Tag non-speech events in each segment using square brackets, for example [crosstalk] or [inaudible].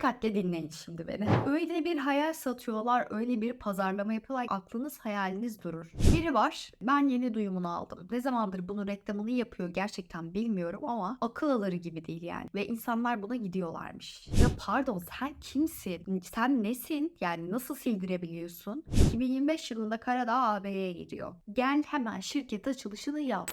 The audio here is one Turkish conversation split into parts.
Dikkatle dinleyin şimdi beni. Öyle bir hayal satıyorlar, öyle bir pazarlama yapıyorlar. Aklınız hayaliniz durur. Biri var, ben yeni duyumunu aldım. Ne zamandır bunu reklamını yapıyor gerçekten bilmiyorum ama akıl alır gibi değil yani. Ve insanlar buna gidiyorlarmış. Ya pardon sen kimsin? Sen nesin? Yani nasıl sildirebiliyorsun? 2025 yılında Karadağ AB'ye gidiyor. Gel hemen şirket açılışını yap.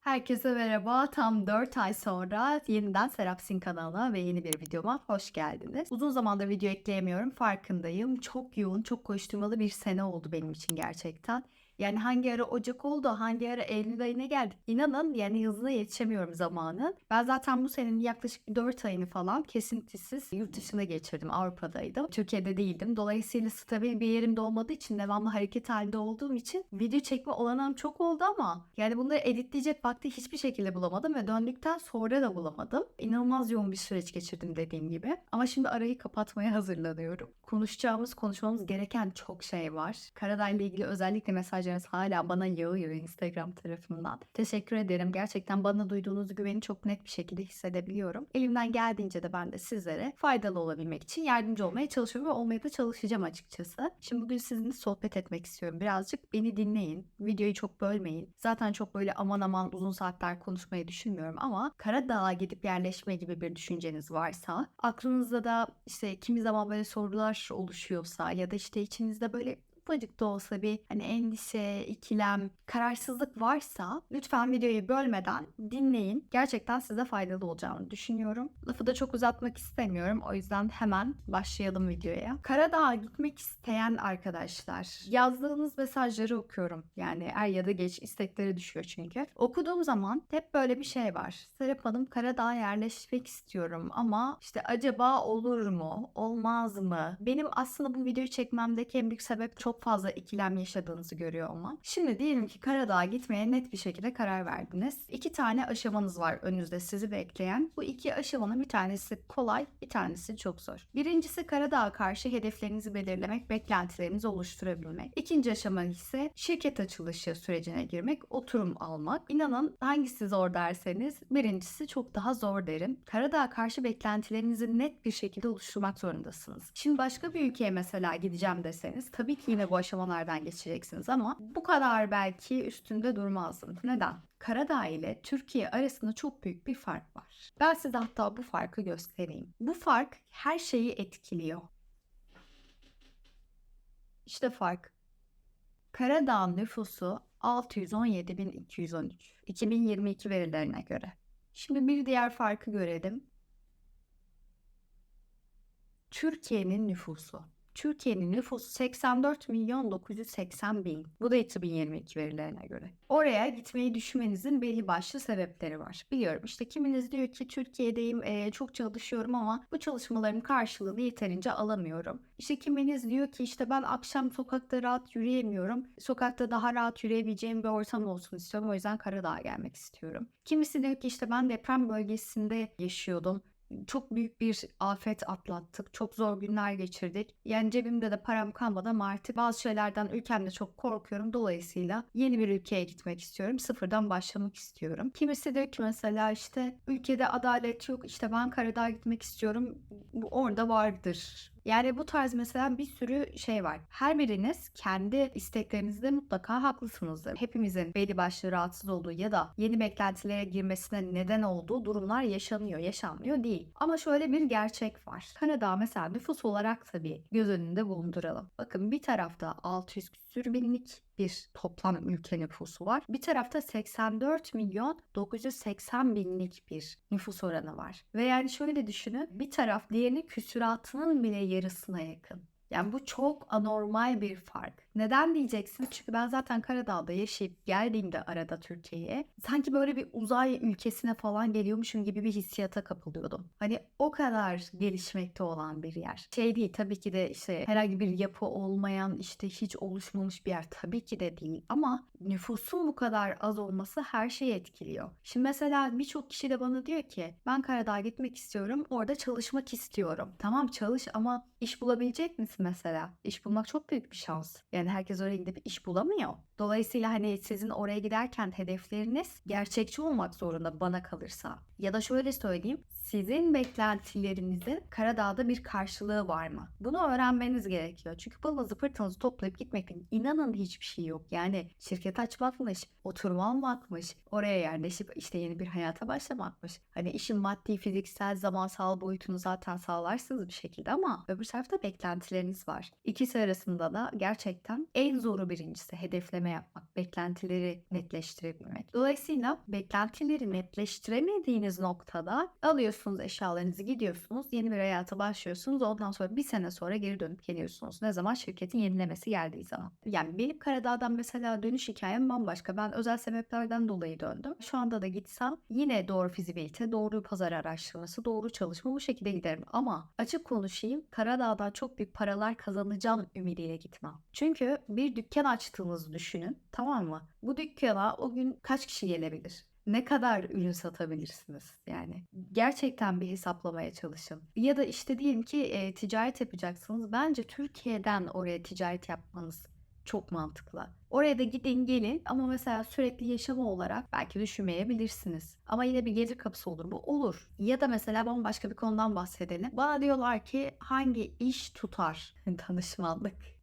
Herkese merhaba. Tam 4 ay sonra yeniden Serapsin kanalına ve yeni bir videoma hoş geldiniz. Uzun zamandır video ekleyemiyorum farkındayım. Çok yoğun, çok koşturmalı bir sene oldu benim için gerçekten. Yani hangi ara Ocak oldu, hangi ara Eylül ayına geldik. İnanın yani hızına yetişemiyorum zamanın. Ben zaten bu senenin yaklaşık 4 ayını falan kesintisiz yurt dışına geçirdim. Avrupa'daydım. Türkiye'de değildim. Dolayısıyla stabil bir yerimde olmadığı için devamlı hareket halinde olduğum için video çekme olanağım çok oldu ama yani bunları editleyecek vakti hiçbir şekilde bulamadım ve döndükten sonra da bulamadım. İnanılmaz yoğun bir süreç geçirdim dediğim gibi. Ama şimdi arayı kapatmaya hazırlanıyorum. Konuşacağımız, konuşmamız gereken çok şey var. Karadağ ile ilgili özellikle mesajlarınız hala bana yağıyor Instagram tarafından. Teşekkür ederim. Gerçekten bana duyduğunuz güveni çok net bir şekilde hissedebiliyorum. Elimden geldiğince de ben de sizlere faydalı olabilmek için yardımcı olmaya çalışıyorum ve olmaya da çalışacağım açıkçası. Şimdi bugün sizinle sohbet etmek istiyorum. Birazcık beni dinleyin. Videoyu çok bölmeyin. Zaten çok böyle aman aman uzun saatler konuşmayı düşünmüyorum ama Karadağ'a gidip yerleşme gibi bir düşünceniz varsa, aklınızda da işte kimi zaman böyle sorular oluşuyorsa ya da işte içinizde böyle ufacık da olsa bir hani endişe, ikilem, kararsızlık varsa lütfen videoyu bölmeden dinleyin. Gerçekten size faydalı olacağını düşünüyorum. Lafı da çok uzatmak istemiyorum. O yüzden hemen başlayalım videoya. Karadağ'a gitmek isteyen arkadaşlar yazdığınız mesajları okuyorum. Yani er ya da geç istekleri düşüyor çünkü. Okuduğum zaman hep böyle bir şey var. Serap Hanım Karadağ'a yerleşmek istiyorum ama işte acaba olur mu? Olmaz mı? Benim aslında bu videoyu çekmemdeki en büyük sebep çok fazla ikilem yaşadığınızı görüyor olmam. Şimdi diyelim ki Karadağ'a gitmeye net bir şekilde karar verdiniz. İki tane aşamanız var önünüzde sizi bekleyen. Bu iki aşamanın bir tanesi kolay, bir tanesi çok zor. Birincisi Karadağ'a karşı hedeflerinizi belirlemek, beklentilerinizi oluşturabilmek. İkinci aşama ise şirket açılışı sürecine girmek, oturum almak. İnanın hangisi zor derseniz birincisi çok daha zor derim. Karadağ'a karşı beklentilerinizi net bir şekilde oluşturmak zorundasınız. Şimdi başka bir ülkeye mesela gideceğim deseniz tabii ki yine bu aşamalardan geçeceksiniz ama bu kadar belki üstünde durmazdım. Neden? Karadağ ile Türkiye arasında çok büyük bir fark var. Ben size hatta bu farkı göstereyim. Bu fark her şeyi etkiliyor. İşte fark. Karadağ'ın nüfusu 617.213. 2022 verilerine göre. Şimdi bir diğer farkı görelim. Türkiye'nin nüfusu. Türkiye'nin nüfusu 84 milyon 980 bin. Bu da 2022 verilerine göre. Oraya gitmeyi düşünmenizin belli başlı sebepleri var. Biliyorum işte kiminiz diyor ki Türkiye'deyim e, çok çalışıyorum ama bu çalışmaların karşılığını yeterince alamıyorum. İşte kiminiz diyor ki işte ben akşam sokakta rahat yürüyemiyorum. Sokakta daha rahat yürüyebileceğim bir ortam olsun istiyorum. O yüzden Karadağ'a gelmek istiyorum. Kimisi diyor ki işte ben deprem bölgesinde yaşıyordum çok büyük bir afet atlattık. Çok zor günler geçirdik. Yani cebimde de param kalmadı ama artık bazı şeylerden ülkemde çok korkuyorum. Dolayısıyla yeni bir ülkeye gitmek istiyorum. Sıfırdan başlamak istiyorum. Kimisi diyor ki mesela işte ülkede adalet yok. İşte ben Karadağ'a gitmek istiyorum. Orada vardır. Yani bu tarz mesela bir sürü şey var. Her biriniz kendi isteklerinizde mutlaka haklısınızdır. Hepimizin belli başlı rahatsız olduğu ya da yeni beklentilere girmesine neden olduğu durumlar yaşanıyor, yaşanmıyor değil. Ama şöyle bir gerçek var. Kanada mesela nüfus olarak tabii göz önünde bulunduralım. Bakın bir tarafta 600 küsür binlik bir toplam ülke nüfusu var. Bir tarafta 84 milyon 980 binlik bir nüfus oranı var. Ve yani şöyle düşünün bir taraf diğerinin küsuratının bile yarısına yakın. Yani bu çok anormal bir fark. Neden diyeceksiniz? Çünkü ben zaten Karadağ'da yaşayıp geldiğimde arada Türkiye'ye sanki böyle bir uzay ülkesine falan geliyormuşum gibi bir hissiyata kapılıyordum. Hani o kadar gelişmekte olan bir yer. Şey değil tabii ki de işte herhangi bir yapı olmayan işte hiç oluşmamış bir yer tabii ki de değil ama nüfusun bu kadar az olması her şeyi etkiliyor. Şimdi mesela birçok kişi de bana diyor ki ben Karadağ'a gitmek istiyorum orada çalışmak istiyorum. Tamam çalış ama iş bulabilecek misin mesela? İş bulmak çok büyük bir şans. Yani Yani herkes oraya gidip iş bulamıyor. Dolayısıyla hani sizin oraya giderken hedefleriniz gerçekçi olmak zorunda bana kalırsa. Ya da şöyle söyleyeyim. Sizin beklentilerinizin Karadağ'da bir karşılığı var mı? Bunu öğrenmeniz gerekiyor. Çünkü pılınızı pırtınızı toplayıp gitmekten inanın hiçbir şey yok. Yani şirket açmakmış, oturma almakmış, oraya yerleşip işte yeni bir hayata başlamakmış. Hani işin maddi, fiziksel, zamansal boyutunu zaten sağlarsınız bir şekilde ama öbür tarafta beklentileriniz var. İkisi arasında da gerçekten en zoru birincisi hedefleme yapmak, beklentileri netleştirebilmek. Dolayısıyla beklentileri netleştiremediğiniz noktada alıyorsunuz eşyalarınızı gidiyorsunuz, yeni bir hayata başlıyorsunuz. Ondan sonra bir sene sonra geri dönüp geliyorsunuz. Ne zaman şirketin yenilemesi geldiği zaman. Yani benim Karadağ'dan mesela dönüş hikayem bambaşka. Ben özel sebeplerden dolayı döndüm. Şu anda da gitsem yine doğru fizibilite, doğru pazar araştırması, doğru çalışma bu şekilde giderim. Ama açık konuşayım Karadağ'dan çok büyük paralar kazanacağım ümidiyle gitmem. Çünkü bir dükkan açtığınızı düşünün tamam mı? Bu dükkana o gün kaç kişi gelebilir? Ne kadar ürün satabilirsiniz yani gerçekten bir hesaplamaya çalışın ya da işte diyelim ki e, ticaret yapacaksınız bence Türkiye'den oraya ticaret yapmanız çok mantıklı. Oraya da gidin gelin ama mesela sürekli yaşama olarak belki düşünmeyebilirsiniz. Ama yine bir gelir kapısı olur mu? Olur. Ya da mesela bambaşka bir konudan bahsedelim. Bana diyorlar ki hangi iş tutar? [laughs] Danışmanlık.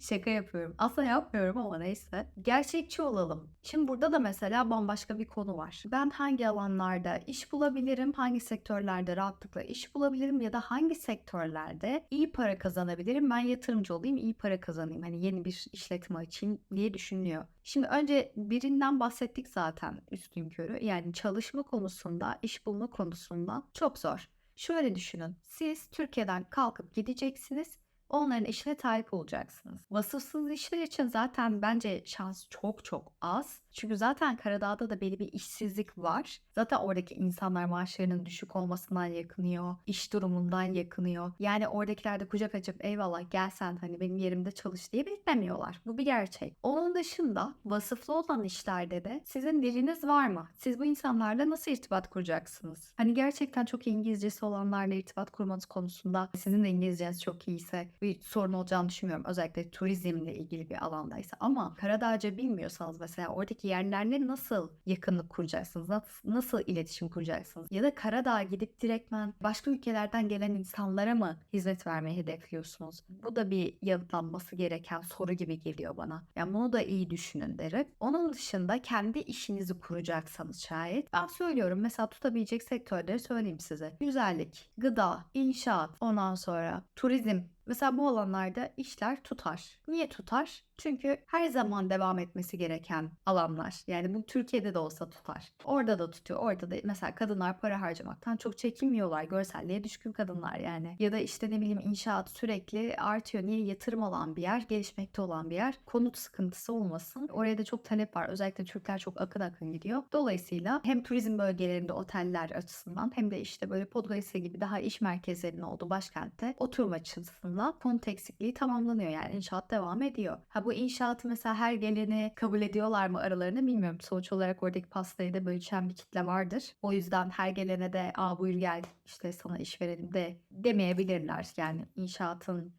Şaka yapıyorum. Aslında yapmıyorum ama neyse. Gerçekçi olalım. Şimdi burada da mesela bambaşka bir konu var. Ben hangi alanlarda iş bulabilirim, hangi sektörlerde rahatlıkla iş bulabilirim ya da hangi sektörlerde iyi para kazanabilirim? Ben yatırımcı olayım, iyi para kazanayım. Hani yeni bir işletme açayım diye düşünüyor. Şimdi önce birinden bahsettik zaten üstün körü. Yani çalışma konusunda, iş bulma konusunda çok zor. Şöyle düşünün. Siz Türkiye'den kalkıp gideceksiniz onların işine talip olacaksınız. Vasıfsız işler için zaten bence şans çok çok az. Çünkü zaten Karadağ'da da belli bir işsizlik var. Zaten oradaki insanlar maaşlarının düşük olmasından yakınıyor. iş durumundan yakınıyor. Yani oradakiler de kucak açıp eyvallah gel sen hani benim yerimde çalış diye beklemiyorlar. Bu bir gerçek. Onun dışında vasıflı olan işlerde de sizin diliniz var mı? Siz bu insanlarla nasıl irtibat kuracaksınız? Hani gerçekten çok İngilizcesi olanlarla irtibat kurmanız konusunda sizin de İngilizceniz çok iyiyse bir sorun olacağını düşünmüyorum. Özellikle turizmle ilgili bir alandaysa. Ama Karadağca bilmiyorsanız mesela oradaki yerlerle nasıl yakınlık kuracaksınız? Nasıl, nasıl iletişim kuracaksınız? Ya da Karadağ'a gidip direktmen başka ülkelerden gelen insanlara mı hizmet vermeyi hedefliyorsunuz? Bu da bir yanıtlanması gereken soru gibi geliyor bana. Yani bunu da iyi düşünün derim. Onun dışında kendi işinizi kuracaksanız şayet. Ben söylüyorum mesela tutabilecek sektörleri söyleyeyim size. Güzellik, gıda, inşaat, ondan sonra turizm Mesela bu alanlarda işler tutar. Niye tutar? Çünkü her zaman devam etmesi gereken alanlar. Yani bu Türkiye'de de olsa tutar. Orada da tutuyor. Orada da mesela kadınlar para harcamaktan çok çekinmiyorlar. Görselliğe düşkün kadınlar yani. Ya da işte ne bileyim inşaat sürekli artıyor. Niye yatırım olan bir yer, gelişmekte olan bir yer. Konut sıkıntısı olmasın. Oraya da çok talep var. Özellikle Türkler çok akın akın gidiyor. Dolayısıyla hem turizm bölgelerinde oteller açısından hem de işte böyle Podgorica gibi daha iş merkezlerinin olduğu başkentte oturma açısından konut eksikliği tamamlanıyor. Yani inşaat devam ediyor. Ha bu inşaatı mesela her geleni kabul ediyorlar mı aralarında bilmiyorum. Sonuç olarak oradaki pastayı da bölüşen bir kitle vardır. O yüzden her gelene de aa buyur gel işte sana iş verelim de demeyebilirler. Yani inşaatın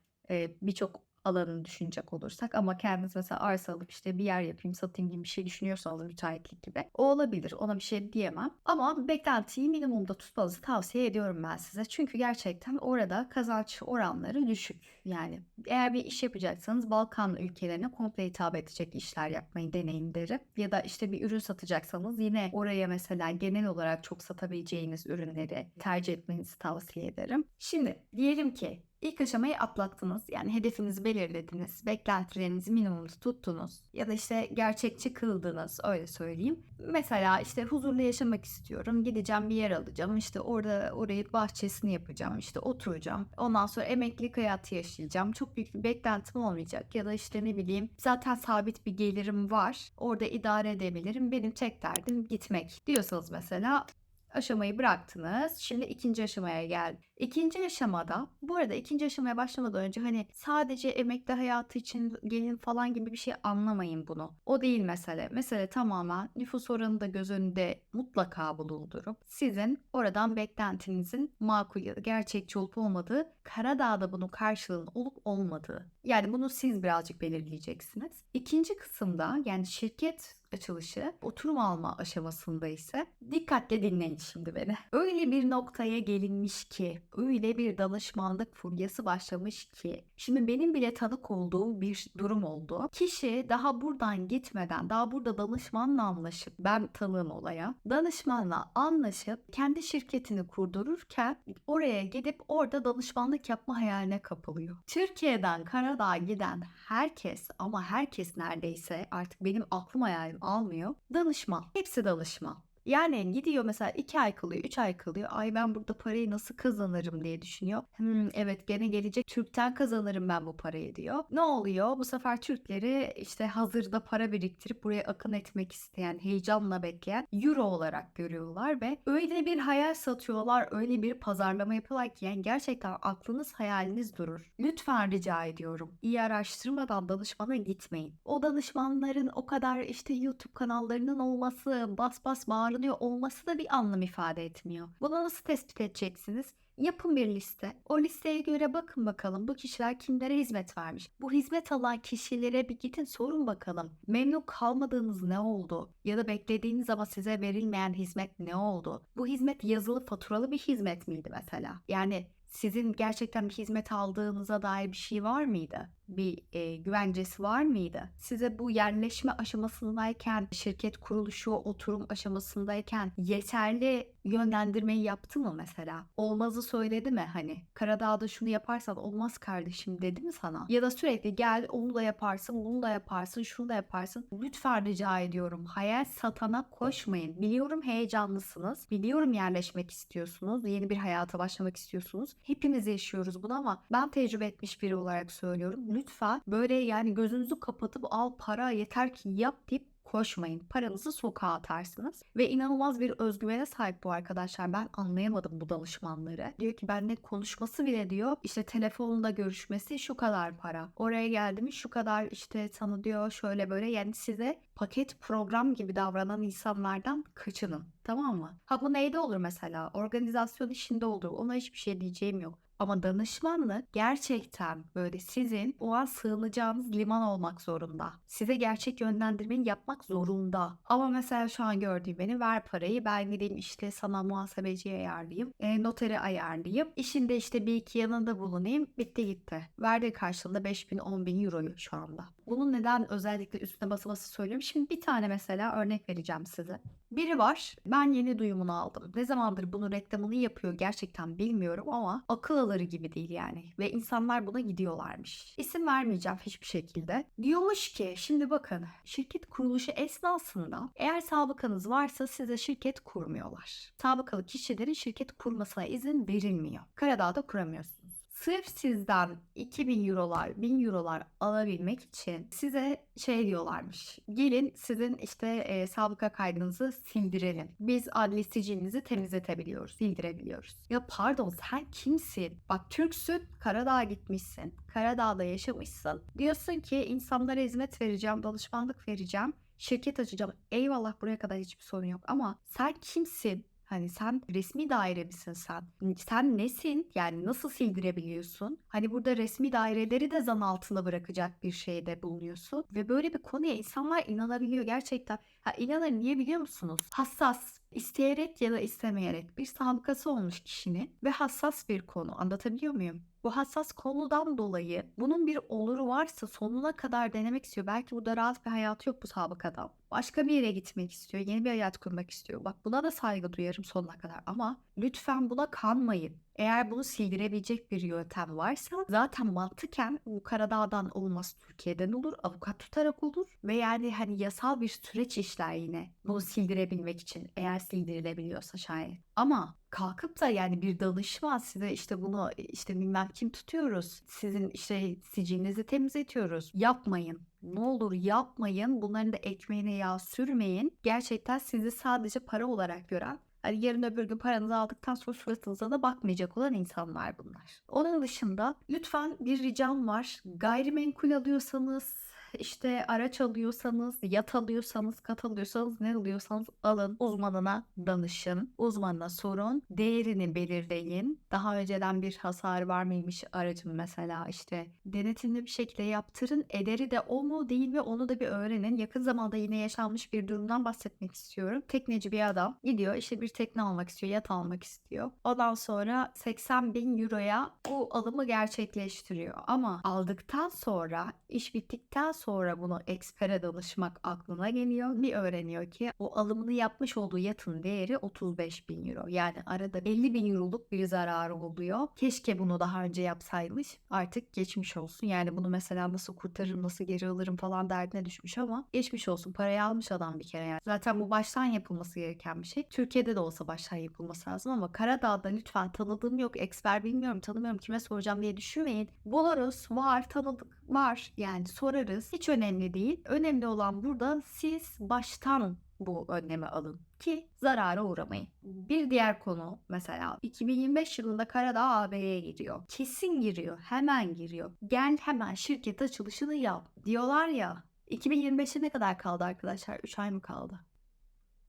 birçok alanını düşünecek olursak ama kendiniz mesela arsa alıp işte bir yer yapayım satayım gibi bir şey düşünüyorsanız müteahhitlik gibi o olabilir ona bir şey diyemem. Ama beklentiyi minimumda tutmanızı tavsiye ediyorum ben size. Çünkü gerçekten orada kazanç oranları düşük. Yani eğer bir iş yapacaksanız Balkan ülkelerine komple hitap edecek işler yapmayı deneyin derim. Ya da işte bir ürün satacaksanız yine oraya mesela genel olarak çok satabileceğiniz ürünleri tercih etmenizi tavsiye ederim. Şimdi diyelim ki İlk aşamayı atlattınız. Yani hedefinizi belirlediniz. Beklentilerinizi minimumda tuttunuz. Ya da işte gerçekçi kıldınız öyle söyleyeyim. Mesela işte huzurlu yaşamak istiyorum. Gideceğim bir yer alacağım. İşte orada orayı bahçesini yapacağım. İşte oturacağım. Ondan sonra emeklilik hayatı yaşayacağım. Çok büyük bir beklentim olmayacak. Ya da işte ne bileyim zaten sabit bir gelirim var. Orada idare edebilirim. Benim tek derdim gitmek diyorsanız mesela aşamayı bıraktınız. Şimdi ikinci aşamaya geldi. İkinci aşamada bu arada ikinci aşamaya başlamadan önce hani sadece emekli hayatı için gelin falan gibi bir şey anlamayın bunu. O değil mesele. Mesele tamamen nüfus oranı da göz önünde mutlaka bulundurup sizin oradan beklentinizin makul ya da gerçekçi olup olmadığı, Karadağ'da bunun karşılığının olup olmadığı. Yani bunu siz birazcık belirleyeceksiniz. İkinci kısımda yani şirket açılışı oturum alma aşamasında ise dikkatle dinleyin şimdi beni. Öyle bir noktaya gelinmiş ki, öyle bir danışmanlık furyası başlamış ki, şimdi benim bile tanık olduğum bir durum oldu. Kişi daha buradan gitmeden, daha burada danışmanla anlaşıp, ben tanığım olaya, danışmanla anlaşıp kendi şirketini kurdururken oraya gidip orada danışmanlık yapma hayaline kapılıyor. Türkiye'den Karadağ'a giden herkes ama herkes neredeyse artık benim aklım hayalim almıyor. Danışman. Hepsi danışman. Yani gidiyor mesela 2 ay kalıyor, 3 ay kalıyor. Ay ben burada parayı nasıl kazanırım diye düşünüyor. Hmm, evet gene gelecek Türk'ten kazanırım ben bu parayı diyor. Ne oluyor? Bu sefer Türkleri işte hazırda para biriktirip buraya akın etmek isteyen, heyecanla bekleyen euro olarak görüyorlar ve öyle bir hayal satıyorlar, öyle bir pazarlama yapıyorlar ki yani gerçekten aklınız hayaliniz durur. Lütfen rica ediyorum. İyi araştırmadan danışmana gitmeyin. O danışmanların o kadar işte YouTube kanallarının olması, bas bas bağırınıyor olması da bir anlam ifade etmiyor. Bunu nasıl tespit edeceksiniz? Yapın bir liste. O listeye göre bakın bakalım bu kişiler kimlere hizmet vermiş. Bu hizmet alan kişilere bir gidin sorun bakalım. Memnun kalmadığınız ne oldu? Ya da beklediğiniz ama size verilmeyen hizmet ne oldu? Bu hizmet yazılı faturalı bir hizmet miydi mesela? Yani sizin gerçekten bir hizmet aldığınıza dair bir şey var mıydı? Bir e, güvencesi var mıydı? Size bu yerleşme aşamasındayken, şirket kuruluşu, oturum aşamasındayken yeterli yönlendirmeyi yaptı mı mesela? Olmazı söyledi mi hani? Karadağ'da şunu yaparsan olmaz kardeşim dedi mi sana? Ya da sürekli gel onu da yaparsın, bunu da yaparsın, şunu da yaparsın. Lütfen rica ediyorum. Hayal satana koşmayın. Biliyorum heyecanlısınız. Biliyorum yerleşmek istiyorsunuz. Yeni bir hayata başlamak istiyorsunuz. Hepimiz yaşıyoruz bunu ama ben tecrübe etmiş biri olarak söylüyorum. Lütfen böyle yani gözünüzü kapatıp al para yeter ki yap deyip koşmayın. Paranızı sokağa atarsınız. Ve inanılmaz bir özgüvene sahip bu arkadaşlar. Ben anlayamadım bu danışmanları. Diyor ki benimle konuşması bile diyor. İşte telefonunda görüşmesi şu kadar para. Oraya geldi mi şu kadar işte sana diyor şöyle böyle. Yani size paket program gibi davranan insanlardan kaçının. Tamam mı? Ha bu neyde olur mesela? Organizasyon işinde olur. Ona hiçbir şey diyeceğim yok. Ama danışmanlık gerçekten böyle sizin o an sığınacağınız liman olmak zorunda. Size gerçek yönlendirmeyi yapmak zorunda. Ama mesela şu an gördüğüm beni ver parayı ben gideyim işte sana muhasebeciye ayarlayayım. E, notere ayarlayayım. İşinde işte bir iki yanında bulunayım. Bitti gitti. Verdiği karşılığında 5000 10 bin euroyu şu anda. Bunun neden özellikle üstüne bası bası söylüyorum. Şimdi bir tane mesela örnek vereceğim size. Biri var. Ben yeni duyumunu aldım. Ne zamandır bunun reklamını yapıyor gerçekten bilmiyorum ama akıl alır gibi değil yani. Ve insanlar buna gidiyorlarmış. İsim vermeyeceğim hiçbir şekilde. Diyormuş ki şimdi bakın şirket kuruluşu esnasında eğer sabıkanız varsa size şirket kurmuyorlar. Sabıkalı kişilerin şirket kurmasına izin verilmiyor. Karadağ'da kuramıyorsunuz. Sırf sizden 2000 eurolar, 1000 eurolar alabilmek için size şey diyorlarmış. Gelin sizin işte e, sabıka kaydınızı sildirelim. Biz adli sicilinizi temizletebiliyoruz, sildirebiliyoruz. Ya pardon sen kimsin? Bak Türksün, Karadağ'a gitmişsin. Karadağ'da yaşamışsın. Diyorsun ki insanlara hizmet vereceğim, danışmanlık vereceğim. Şirket açacağım. Eyvallah buraya kadar hiçbir sorun yok ama sen kimsin? Hani sen resmi daire misin sen? Sen nesin? Yani nasıl sildirebiliyorsun? Hani burada resmi daireleri de zan altında bırakacak bir şeyde bulunuyorsun. Ve böyle bir konuya insanlar inanabiliyor gerçekten. Ha inanır niye biliyor musunuz? Hassas. isteyerek ya da istemeyerek bir sabıkası olmuş kişinin ve hassas bir konu. Anlatabiliyor muyum? Bu hassas konudan dolayı bunun bir oluru varsa sonuna kadar denemek istiyor. Belki burada rahat bir hayatı yok bu sabıkadan. Başka bir yere gitmek istiyor. Yeni bir hayat kurmak istiyor. Bak buna da saygı duyarım sonuna kadar ama lütfen buna kanmayın. Eğer bunu sildirebilecek bir yöntem varsa zaten mantıken bu Karadağ'dan olmaz Türkiye'den olur. Avukat tutarak olur. Ve yani hani yasal bir süreç işler yine bunu sildirebilmek için. Eğer sildirilebiliyorsa şayet. Ama kalkıp da yani bir danışman size işte bunu işte bilmem kim tutuyoruz. Sizin işte sicilinizi temizletiyoruz. Yapmayın. Ne olur yapmayın. Bunların da ekmeğine yağ sürmeyin. Gerçekten sizi sadece para olarak gören Hani yarın öbür gün paranızı aldıktan sonra suratınıza da bakmayacak olan insanlar bunlar. Onun dışında lütfen bir ricam var. Gayrimenkul alıyorsanız işte araç alıyorsanız, yat alıyorsanız, kat alıyorsanız, ne alıyorsanız alın. Uzmanına danışın. Uzmanına sorun. Değerini belirleyin. Daha önceden bir hasar var mıymış aracın mesela işte. Denetimli bir şekilde yaptırın. Ederi de o mu değil mi onu da bir öğrenin. Yakın zamanda yine yaşanmış bir durumdan bahsetmek istiyorum. Tekneci bir adam gidiyor işte bir tekne almak istiyor, yat almak istiyor. Ondan sonra 80 bin euroya bu alımı gerçekleştiriyor. Ama aldıktan sonra iş bittikten sonra bunu ekspere danışmak aklına geliyor. Bir öğreniyor ki o alımını yapmış olduğu yatın değeri 35 bin euro. Yani arada 50 bin euroluk bir zararı oluyor. Keşke bunu daha önce yapsaymış. Artık geçmiş olsun. Yani bunu mesela nasıl kurtarırım, nasıl geri alırım falan derdine düşmüş ama geçmiş olsun. Parayı almış adam bir kere yani. Zaten bu baştan yapılması gereken bir şey. Türkiye'de de olsa baştan yapılması lazım ama Karadağ'da lütfen tanıdığım yok, eksper bilmiyorum, tanımıyorum, kime soracağım diye düşünmeyin. Buluruz, var, tanıdık var. Yani sorarız. Hiç önemli değil. Önemli olan burada siz baştan bu önlemi alın ki zarara uğramayın. Bir diğer konu mesela 2025 yılında Karadağ AB'ye giriyor. Kesin giriyor. Hemen giriyor. Gel hemen şirket açılışını yap diyorlar ya. 2025'e ne kadar kaldı arkadaşlar? 3 ay mı kaldı?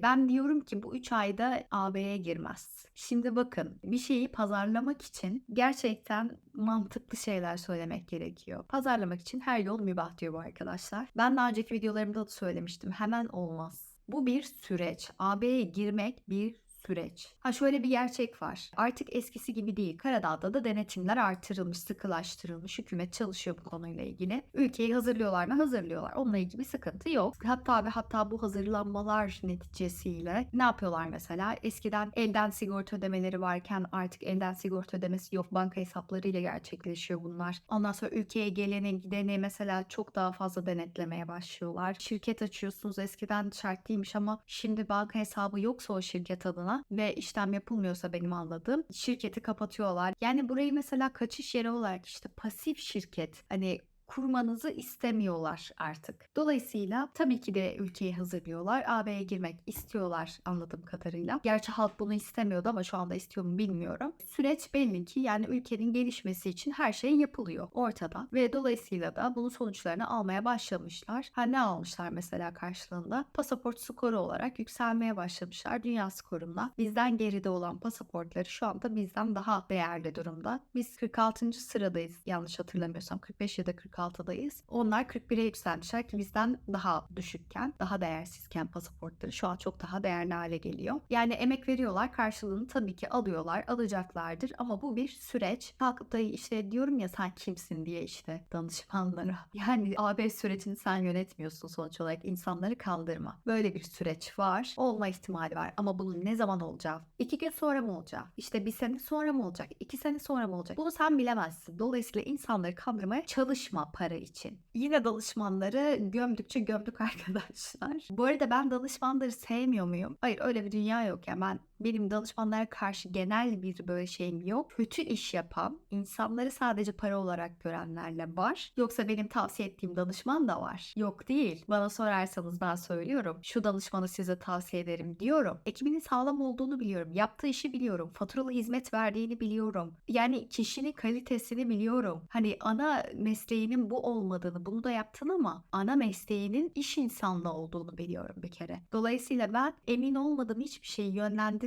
Ben diyorum ki bu 3 ayda AB'ye girmez. Şimdi bakın bir şeyi pazarlamak için gerçekten mantıklı şeyler söylemek gerekiyor. Pazarlamak için her yol mübah diyor bu arkadaşlar. Ben daha önceki videolarımda da söylemiştim. Hemen olmaz. Bu bir süreç. AB'ye girmek bir süreç. Ha şöyle bir gerçek var. Artık eskisi gibi değil. Karadağ'da da denetimler artırılmış, sıkılaştırılmış. Hükümet çalışıyor bu konuyla ilgili. Ülkeyi hazırlıyorlar mı? Hazırlıyorlar. Onunla ilgili sıkıntı yok. Hatta ve hatta bu hazırlanmalar neticesiyle ne yapıyorlar mesela? Eskiden elden sigorta ödemeleri varken artık elden sigorta ödemesi yok. Banka hesaplarıyla gerçekleşiyor bunlar. Ondan sonra ülkeye geleni gideni mesela çok daha fazla denetlemeye başlıyorlar. Şirket açıyorsunuz eskiden şart değilmiş ama şimdi banka hesabı yoksa o şirket adına ve işlem yapılmıyorsa benim anladığım şirketi kapatıyorlar. Yani burayı mesela kaçış yeri olarak işte pasif şirket hani kurmanızı istemiyorlar artık. Dolayısıyla tabii ki de ülkeyi hazırlıyorlar. AB'ye girmek istiyorlar anladığım kadarıyla. Gerçi halk bunu istemiyordu ama şu anda istiyor mu bilmiyorum. Süreç belli ki yani ülkenin gelişmesi için her şey yapılıyor ortada. Ve dolayısıyla da bunun sonuçlarını almaya başlamışlar. Ha ne almışlar mesela karşılığında? Pasaport skoru olarak yükselmeye başlamışlar. Dünya skorunda. Bizden geride olan pasaportları şu anda bizden daha değerli durumda. Biz 46. sıradayız yanlış hatırlamıyorsam. 45 ya da 46 46'dayız. Onlar 41'e yükselmişler ki bizden daha düşükken, daha değersizken pasaportları şu an çok daha değerli hale geliyor. Yani emek veriyorlar, karşılığını tabii ki alıyorlar, alacaklardır ama bu bir süreç. Kalkıp da işte diyorum ya sen kimsin diye işte danışmanlara. [laughs] Yani AB sürecini sen yönetmiyorsun sonuç olarak insanları kandırma. Böyle bir süreç var. Olma ihtimali var ama bunun ne zaman olacağı? İki gün sonra mı olacak? İşte bir sene sonra mı olacak? İki sene sonra mı olacak? Bunu sen bilemezsin. Dolayısıyla insanları kandırmaya çalışma para için. Yine danışmanları gömdükçe gömdük [laughs] arkadaşlar. Bu arada ben danışmanları sevmiyor muyum? Hayır öyle bir dünya yok ya. Ben benim danışmanlara karşı genel bir böyle şeyim yok. Kötü iş yapan, insanları sadece para olarak görenlerle var. Yoksa benim tavsiye ettiğim danışman da var. Yok değil. Bana sorarsanız ben söylüyorum. Şu danışmanı size tavsiye ederim diyorum. Ekibinin sağlam olduğunu biliyorum. Yaptığı işi biliyorum. Faturalı hizmet verdiğini biliyorum. Yani kişinin kalitesini biliyorum. Hani ana mesleğinin bu olmadığını, bunu da yaptın ama ana mesleğinin iş insanlığı olduğunu biliyorum bir kere. Dolayısıyla ben emin olmadığım hiçbir şeyi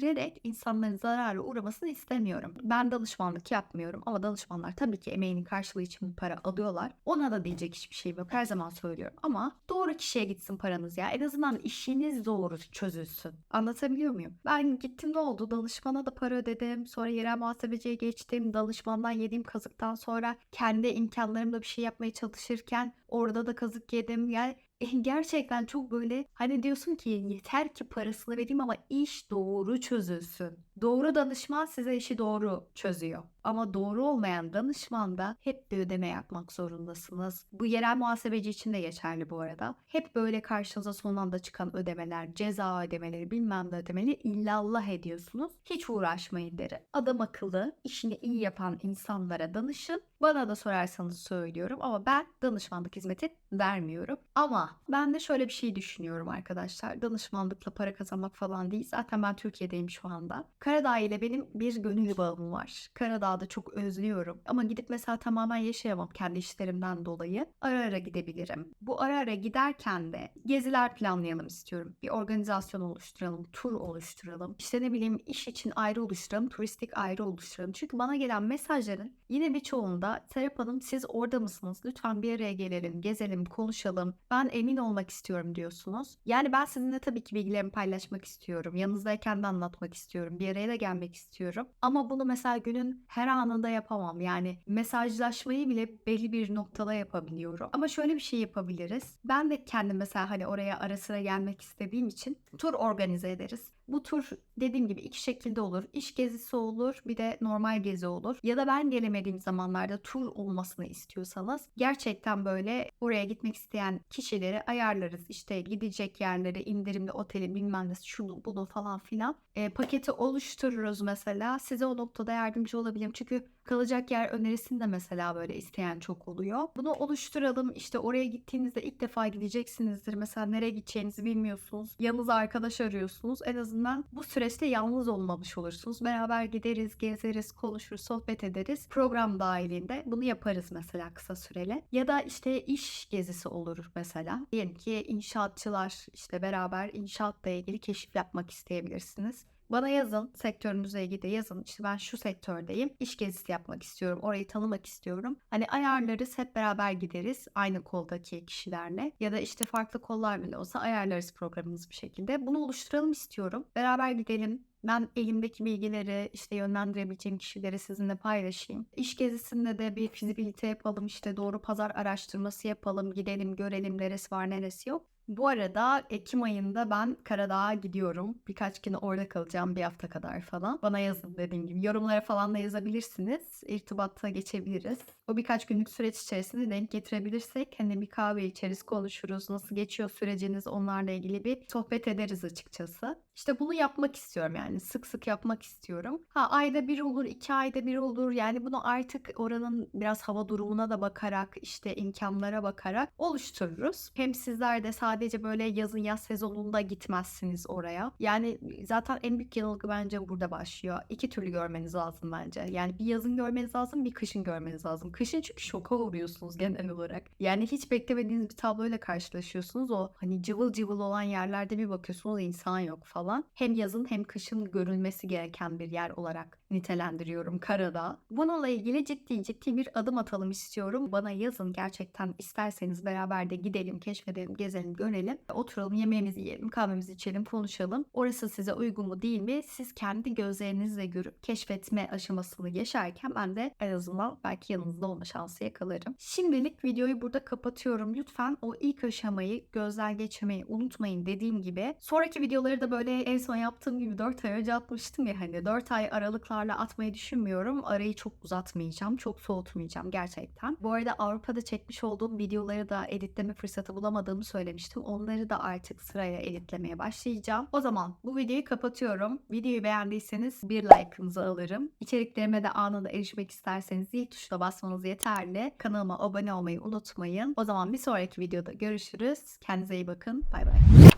yönlendirerek insanların zarara uğramasını istemiyorum. Ben danışmanlık yapmıyorum ama danışmanlar tabii ki emeğinin karşılığı için bu para alıyorlar. Ona da diyecek hiçbir şey yok. Her zaman söylüyorum ama doğru kişiye gitsin paranız ya. En azından işiniz doğru çözülsün. Anlatabiliyor muyum? Ben gittim ne oldu? Danışmana da para ödedim. Sonra yerel muhasebeciye geçtim. Danışmandan yediğim kazıktan sonra kendi imkanlarımla bir şey yapmaya çalışırken orada da kazık yedim. Yani gerçekten çok böyle hani diyorsun ki yeter ki parasını vereyim ama iş doğru çözülsün. Doğru danışman size işi doğru çözüyor. Ama doğru olmayan danışmanda hep bir ödeme yapmak zorundasınız. Bu yerel muhasebeci için de geçerli bu arada. Hep böyle karşınıza son anda çıkan ödemeler, ceza ödemeleri, bilmem ne ödemeleri illallah ediyorsunuz. Hiç uğraşmayın derim. Adam akıllı, işini iyi yapan insanlara danışın. Bana da sorarsanız söylüyorum ama ben danışmanlık hizmeti vermiyorum. Ama ben de şöyle bir şey düşünüyorum arkadaşlar. Danışmanlıkla para kazanmak falan değil. Zaten ben Türkiye'deyim şu anda. Karadağ ile benim bir gönül bağım var. Karadağ'da çok özlüyorum. Ama gidip mesela tamamen yaşayamam kendi işlerimden dolayı. Ara ara gidebilirim. Bu ara ara giderken de geziler planlayalım istiyorum. Bir organizasyon oluşturalım, tur oluşturalım. İşte ne bileyim iş için ayrı oluşturalım, turistik ayrı oluşturalım. Çünkü bana gelen mesajların yine birçoğunda Serap Hanım siz orada mısınız? Lütfen bir araya gelelim, gezelim, konuşalım. Ben emin olmak istiyorum diyorsunuz. Yani ben sizinle tabii ki bilgilerimi paylaşmak istiyorum. Yanınızdayken de anlatmak istiyorum. Bir araya da gelmek istiyorum. Ama bunu mesela günün her anında yapamam. Yani mesajlaşmayı bile belli bir noktada yapabiliyorum. Ama şöyle bir şey yapabiliriz. Ben de kendim mesela hani oraya ara sıra gelmek istediğim için tur organize ederiz. Bu tur dediğim gibi iki şekilde olur. İş gezisi olur, bir de normal gezi olur. Ya da ben gelemediğim zamanlarda tur olmasını istiyorsanız gerçekten böyle oraya gitmek isteyen kişileri ayarlarız. İşte gidecek yerleri, indirimli oteli bilmem ne şunu bunu falan filan. E, paketi oluştururuz mesela. Size o noktada yardımcı olabilirim. Çünkü kalacak yer önerisini de mesela böyle isteyen çok oluyor. Bunu oluşturalım. İşte oraya gittiğinizde ilk defa gideceksinizdir. Mesela nereye gideceğinizi bilmiyorsunuz. Yanınıza arkadaş arıyorsunuz. En azından bu süreçte yalnız olmamış olursunuz. Beraber gideriz, gezeriz, konuşur, sohbet ederiz. Program dahilinde bunu yaparız mesela kısa süreli. Ya da işte iş gezisi olur mesela. Diyelim ki inşaatçılar işte beraber inşaatla ilgili keşif yapmak isteyebilirsiniz. Bana yazın, sektörünüzle ilgili yazın. İşte ben şu sektördeyim, iş gezisi yapmak istiyorum, orayı tanımak istiyorum. Hani ayarlarız, hep beraber gideriz aynı koldaki kişilerle. Ya da işte farklı kollar bile olsa ayarlarız programımız bir şekilde. Bunu oluşturalım istiyorum. Beraber gidelim, ben elimdeki bilgileri işte yönlendirebileceğim kişileri sizinle paylaşayım. İş gezisinde de bir fizibilite yapalım işte doğru pazar araştırması yapalım gidelim görelim neresi var neresi yok. Bu arada Ekim ayında ben Karadağ'a gidiyorum. Birkaç gün orada kalacağım bir hafta kadar falan. Bana yazın dediğim gibi. Yorumlara falan da yazabilirsiniz. İrtibatta geçebiliriz. O birkaç günlük süreç içerisinde denk getirebilirsek hani bir kahve içeriz konuşuruz. Nasıl geçiyor süreciniz onlarla ilgili bir sohbet ederiz açıkçası. İşte bunu yapmak istiyorum yani sık sık yapmak istiyorum. Ha ayda bir olur, iki ayda bir olur. Yani bunu artık oranın biraz hava durumuna da bakarak işte imkanlara bakarak oluştururuz. Hem sizler de sadece böyle yazın yaz sezonunda gitmezsiniz oraya. Yani zaten en büyük yanılgı bence burada başlıyor. İki türlü görmeniz lazım bence. Yani bir yazın görmeniz lazım, bir kışın görmeniz lazım. Kışın çünkü şoka uğruyorsunuz [laughs] genel olarak. Yani hiç beklemediğiniz bir tabloyla karşılaşıyorsunuz. O hani cıvıl cıvıl olan yerlerde bir bakıyorsunuz insan yok falan. Hem yazın hem kışın görülmesi gereken bir yer olarak nitelendiriyorum Karadağ. Bununla ilgili ciddi ciddi bir adım atalım istiyorum. Bana yazın gerçekten isterseniz beraber de gidelim, keşfedelim, gezelim, görelim. Oturalım, yemeğimizi yiyelim, kahvemizi içelim, konuşalım. Orası size uygun mu değil mi? Siz kendi gözlerinizle görüp keşfetme aşamasını yaşarken ben de en azından belki yanınızda olma şansı yakalarım. Şimdilik videoyu burada kapatıyorum. Lütfen o ilk aşamayı gözden geçirmeyi unutmayın dediğim gibi. Sonraki videoları da böyle en son yaptığım gibi 4 ay önce atmıştım ya hani 4 ay aralıklarla atmayı düşünmüyorum. Arayı çok uzatmayacağım, çok soğutmayacağım gerçekten. Bu arada Avrupa'da çekmiş olduğum videoları da editleme fırsatı bulamadığımı söylemiştim. Onları da artık sırayla editlemeye başlayacağım. O zaman bu videoyu kapatıyorum. Videoyu beğendiyseniz bir like'ınızı alırım. İçeriklerime de anında erişmek isterseniz zil tuşuna basmanız yeterli. Kanalıma abone olmayı unutmayın. O zaman bir sonraki videoda görüşürüz. Kendinize iyi bakın. Bay bay.